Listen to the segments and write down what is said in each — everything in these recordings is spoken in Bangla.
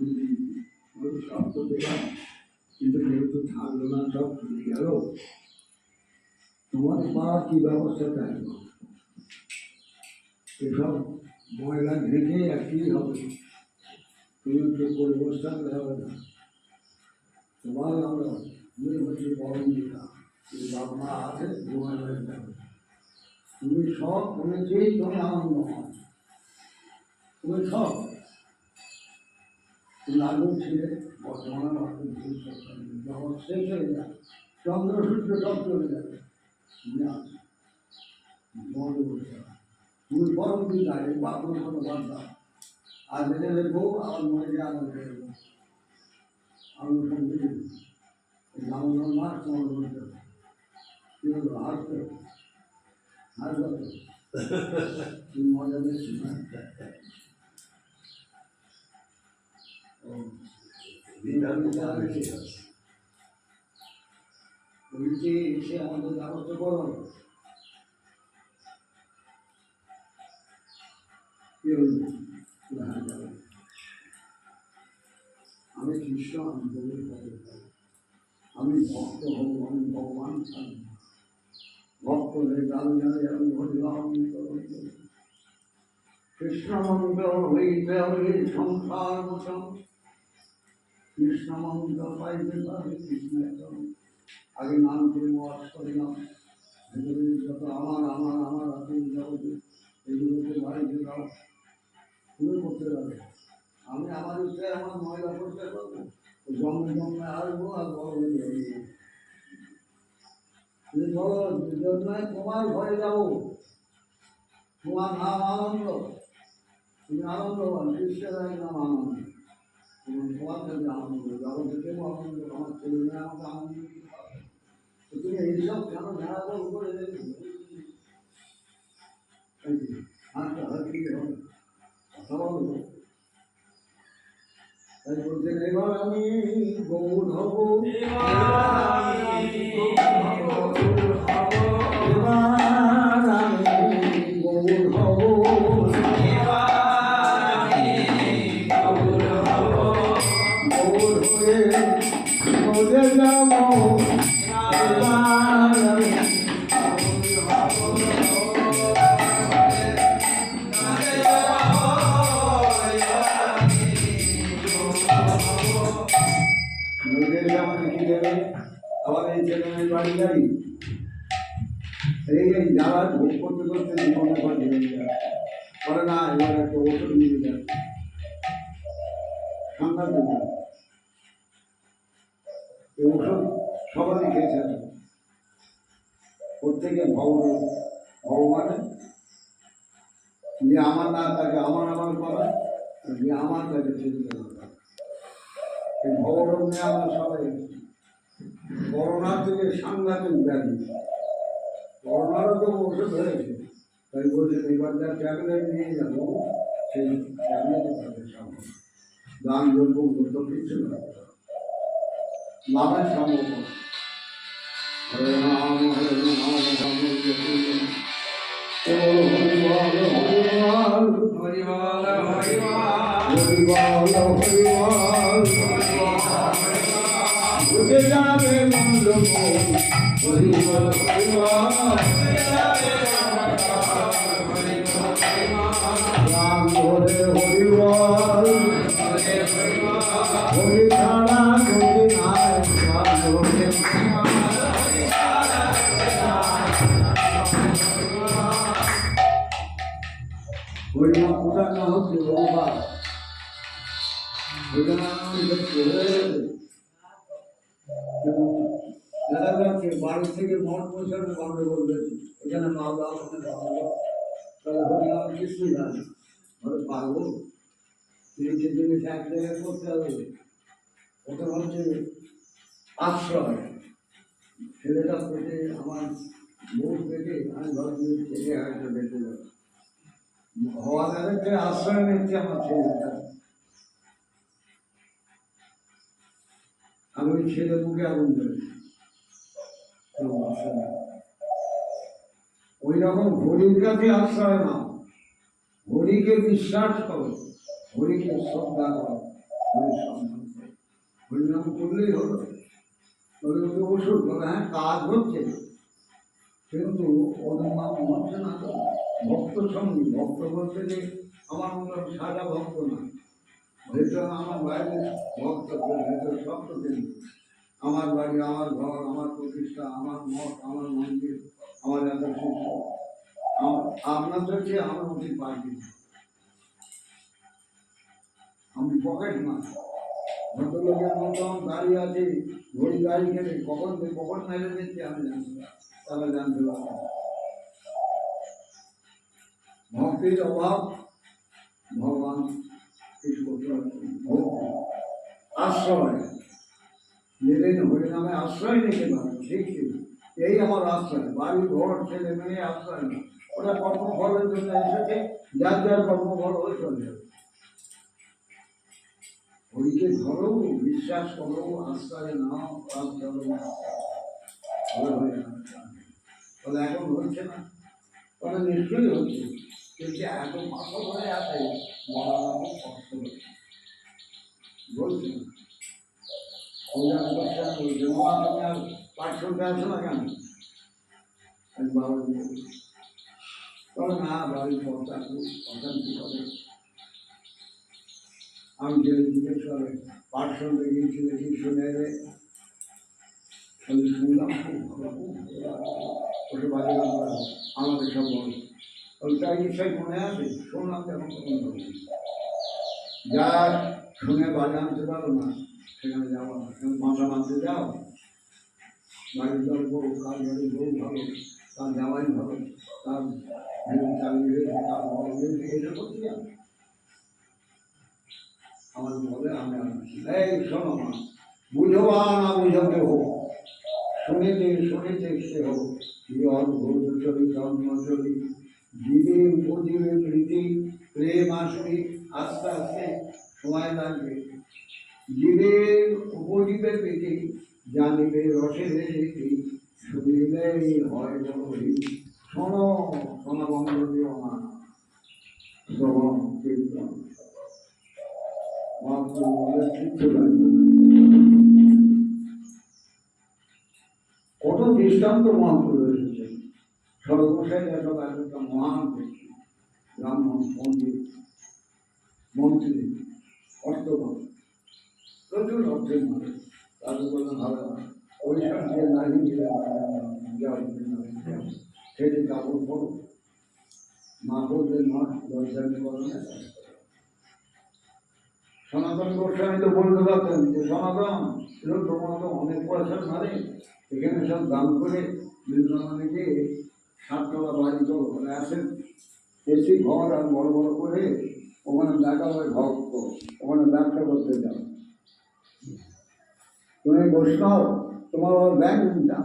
সব তো দিলাম কিন্তু কেউ না সব চলে তোমার পাওয়ার কি ব্যবস্থা থাকল এসব ময়লা ঘেঁটে একই হবে তুমি তো পরিবর্তন হবে না তোমার আমরা তুমি হচ্ছে দিকা বাবা মা আছে তোমার যাবে তুমি সব করেছেই তুমি আনন্দ হয়, তুমি সব। তুমি আগেও ছিলে বর্তমানে এখন যখন শেষ হয়ে যায় চন্দ্র সূর্য সব চলে যাবে তুমি দিদা এই বাপন কোনো বার্তা আজ এনে রেখো আমার মনে গিয়ে আনন্দ দেবো আমি সঙ্গে জামানোর মাস তোমার বলতে কি হলো হাসতে হাসবে তুমি মজা বেশি বলছি এসে আমাদের ব্যবস্থা করো আমি কৃষ্ণ আমি ভক্ত। হব আমি ভগবান থাকব ভক্ত হয়ে গান জানে আমি করব। কৃষ্ণ মন্ত্র হইতে হলে সংসার কৃষ্ণ মন্ত্র পাইতে কৃষ্ণ আগে নাম করে ভেতরে যত আমার আমার আমার আছে জগতে এগুলোকে বাড়িতে দাও। তুমি করতে পারবে। আমি আমার ইচ্ছে আমার ময়লা করতে পারব। জন্মে জন্মে আসব আর বড় হয়ে যাব। তোমার ঘরে যাব। তোমার নাম আনন্দ। তুমি আনন্দবান কৃষ্ণের নাম আনন্দ। তুমি তোমার কাছে আনন্দ জগতে কেউ আনন্দ আমার আমি হব এবার এই ওষুধ সবারই খেয়েছে প্রত্যেকে ভগবান, ভগবানে। যে আমার না তাকে আমার আমার করা। যে আমার তাকে চিন্তা এই ভগবান নিয়ে আমরা সবাই করোনা থেকে সাংঘাতিক ব্যাধি। করোনারও তো ওষুধ হয়েছে তাই বলছে এবার যা ট্যাবলেট নিয়ে যাব, সেই ট্যাবলেটে তাদের সম্ভব দান যোগ্য করতে কিছু না। লাভের সম্ভব। হরে রাম হরে রাম রাম রাম। ও হরি বল হরি বল হরি বল হরি বল উঠে যাবে মন্ডপ হরি বল হরি রাম হরে হরি বল হরি ছাড়া গতি নাই রাম হরে হরিমা কোথা না হচ্ছে বাবা ওইটা দেখা যাচ্ছে বাড়ি থেকে মঠ পৌঁছানো গন্ডগোল বেশি এখানে মা বাবা ওখানে বাবা তাহলে হরিনাম কিছুই জানে ধরে পারব তিনটে জিনিস এক জায়গায় করতে হবে। ওটা আশ্রয়। ছেলেটা পেটে আমার বউ পেটে আমি ভাবছি ছেলে বেঁচে যাবে। হওয়া যে আশ্রয় নিচ্ছে আমার ছেলেটা। আমি ওই ছেলে মুখে আগুন ধরে ওই রকম হরির কাছে আশ্রয় নাও। হরিকে বিশ্বাস করো। হরিকে শ্রদ্ধা করো হরিনাম করলেই হবে। তবে ওকে ওষুধ বলে হ্যাঁ কাজ হচ্ছে কিন্তু ওদের নাম হচ্ছে না ভক্ত সঙ্গী, ভক্ত বলতে যে, আমার মনে হয় সাদা ভক্ত না। ভেতর আমার বাইরে ভক্ত, ভেতর সব তো আমার বাড়ি, আমার ঘর, আমার প্রতিষ্ঠা, আমার মঠ, আমার মন্দির, আমার এত শিষ্য আপনার তো আমার উচিত পার্টি আমি পকেট মাছ ভদ্রলোকের মতন দাঁড়িয়ে আছে, ঘড়ি গাড়ি খেলে কখন কখন মেরে দিচ্ছে আমি জানি না তারা জানতে পারবে। ভক্তির অভাব, ভগবান কিছু করতে আশ্রয়। যেদিন হরিনামে আশ্রয় নিতে পারে, ঠিক এই আমার আশ্রয়, বাড়ি, ঘর, ছেলে মেয়ে, আশ্রয় ওরা কর্মফলের জন্য এসেছে, যার যার কর্মফল হয়ে চলে যাবে হরিকে ধরো, বিশ্বাস করো, আশ্রয় নাও কাজ হয়ে তাহলে এখন হচ্ছে না। তাহলে নিশ্চয়ই হচ্ছে। কিন্তু এত মাথা ধরে আছে বলা কষ্ট বলছি কল্যাণ করছেন ওই পাঠ না কেন? বাবা তবে না বাড়ির কথা করে আমি যে জিজ্ঞেস করে পাঠ শুনতে গিয়েছি দেখি শুনে আমি শুনলাম। ওটা বাজে গান করা আমাদের সব বলে। ওইটা নিশ্চয়ই মনে আছে? শুনলাম তখন তখন বলি যা শুনে বাজে আনতে পারো না। সেখানে যাওয়া মাথা মানতে যাও। বাড়ির দল বউ, কার বাড়ির বউ ভালো, তার জামাই ভালো, তার রেখে তার বড় এইসব করতে যাও। আমার বলে আমি এই শোনো মা, বুঝো বা না বুঝো কেহ? শুনেতে শুনেতে সে হোক, কি অদ্ভুত চলি, জন্ম চলি, জীবে উপজীবে প্রীতি, প্রেম আসবে আস্তে আস্তে সময় লাগবে। জীবে উপজীবে প্রীতি, জানিবে রসের রীতি শুনিলেই হয় বড়ই শোনো, শোনা বন্ধ দিও না শ্রবণ কীর্তন মাত্র বলে কিচ্ছু লাগবে না। কত দৃষ্টান্ত মহাপুর রয়েছে? সর্বশেষ এসব একটা মহান ব্যক্তি, ব্রাহ্মণ, পণ্ডিত, মন্ত্রী, অর্থবান, প্রচুর অর্থের মানুষ। তাদের বললাম ভালো না। ওইসব যে নারী দিলে সেটি কাপড় পরো মা বললেন মা সনাতন গোস্বামী তো বলতে পারতেন যে সনাতন এরকম তোমার তো অনেক পয়সা মারে এখানে সব দান করে বৃন্দাবনে সাততলা বাড়ি তো মানে আসেন এসি ঘর আর বড় বড় করে ওখানে দেখা হয় ভক্ত, ওখানে ব্যবসা করতে যাও তুমি বৈষ্ণব, তোমার ব্যাংক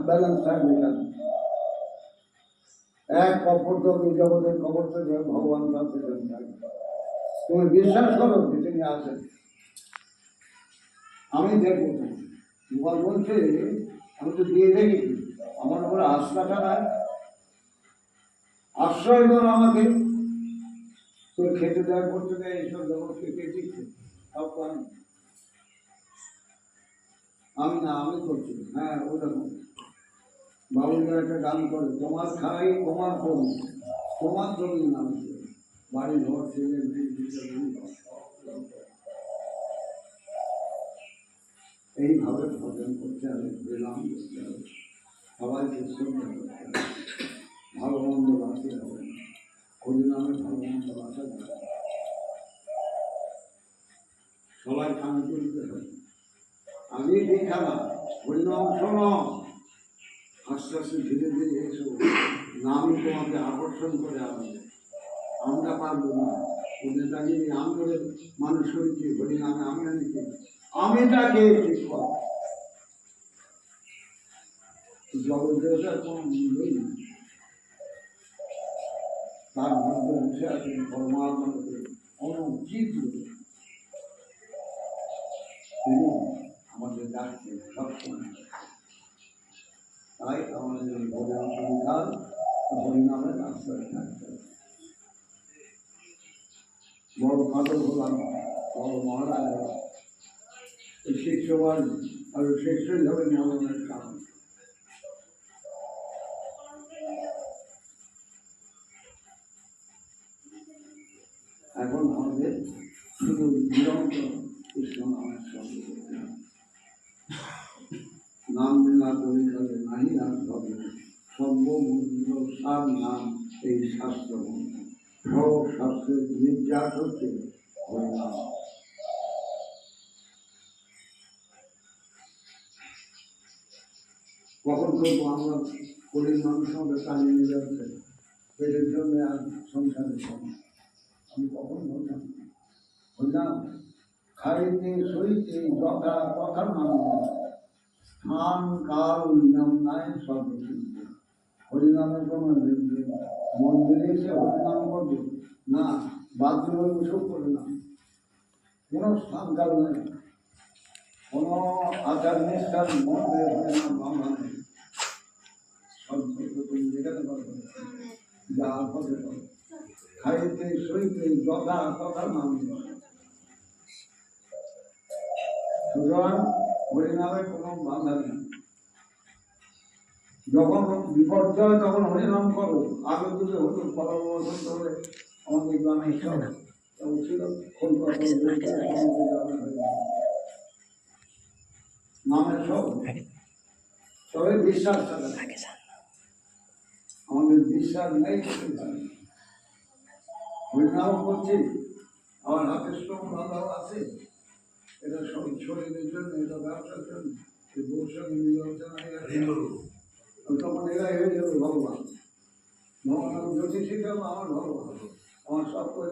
ব্যালেন্স থাকবে কেন? এক কপর এই জগতের খবর তো ভগবান থাকবে তুমি বিশ্বাস করো যে তিনি আছেন আমি দেখব তোমার বলছে, আমি তো দিয়ে দেখি। আমার উপরে আস্থাটা নাই। আশ্রয় কর আমাকে। তোর খেতে দেয় করতে দেয়, এইসব জগৎকে কে দিচ্ছে সব আমি। আমি না, আমি করছি হ্যাঁ ওরকম। বাবুরা একটা গান করে, তোমার খাই, তোমার কম। তোমার জমি নাম বাড়ি ঘর ছেলে, মেয়ে এইভাবে ভজন করতে হবে, বিরাম করতে হবে সবাইকে শ্রদ্ধা করতে হবে। মন্দ বাঁচতে হবে। ভালো মন্দ বাঁচা যাবে সবাই কান তুলতে হবে। আমি দেখা না হরিনাম শোনো আস্তে আস্তে ধীরে ধীরে এসো নামই তোমাকে আকর্ষণ করে আনবে। আমরা পারব না। ওদের দাঁড়িয়ে আমি করে মানুষ করেছি হরিনামে আমি আনিছি আমি তাকে কোনো মূল্যই নেই। তার মধ্যে বসে আছেন পরমাত্মাকে অনুচিত তিনি আমাদের ডাকছে সবসময়। তাই আমাদের ভজন সংখ্যার হরিনামের আশ্রয় বড় ফাটক হলাম বড় মহারাজ। এই শিষ্যবাদ আর শিষ্যই ধরে নেওয়ার কারণ। এখন আমাদের শুধু নিরন্তর কৃষ্ণ নামের সঙ্গে নাম নাহি আর হবে সর্বমূল্য সার নাম এই শাস্ত্র সব শাস্ত্রের নির্যাস হচ্ছে হরিনাম কখন করব আমরা? গরিব মানুষ আমাদের টানিয়ে নিয়ে যাচ্ছে। পেটের জন্য আর সংসারের জন্য। আমি কখন বললাম? বললাম, খাইতে, সইতে, যথা কথা মানব স্থান কাল নিয়ম নাই, সব হরিনামের কোনো। মন্দিরে এসে হরিনাম করবে। না বাথরুমে বসেও করে না। কোনো স্থান কাল নেই। কোনো আচার নিষ্ঠার মধ্যে হরিনাম ভাঙা নেই সব কিছু তুমি যেখানে পারবে যা করো। খাইতে সইতে যথা কথা সুতরাং হরিনামে কোনো বাধা নেই। যখন বিপর্যয় তখন হরিনাম করো। আগে যদি হতো বছর ধরে আমাদের গ্রামে সব ছিল কলকাতা নামের সব। তবে বিশ্বাস থাকে আমাদের বিশ্বাস নেই না। করছি আমার হাতে শ্রম বাধাও আছে। এটা সব শরীরের জন্য এটা ব্যবসার জন্য। এই বউর সঙ্গে মিলে হচ্ছে না তখন এরাই হয়ে যাবে ভগবান। ভগবান জ্যোতিষী আমার ভগবান। আমার সব করে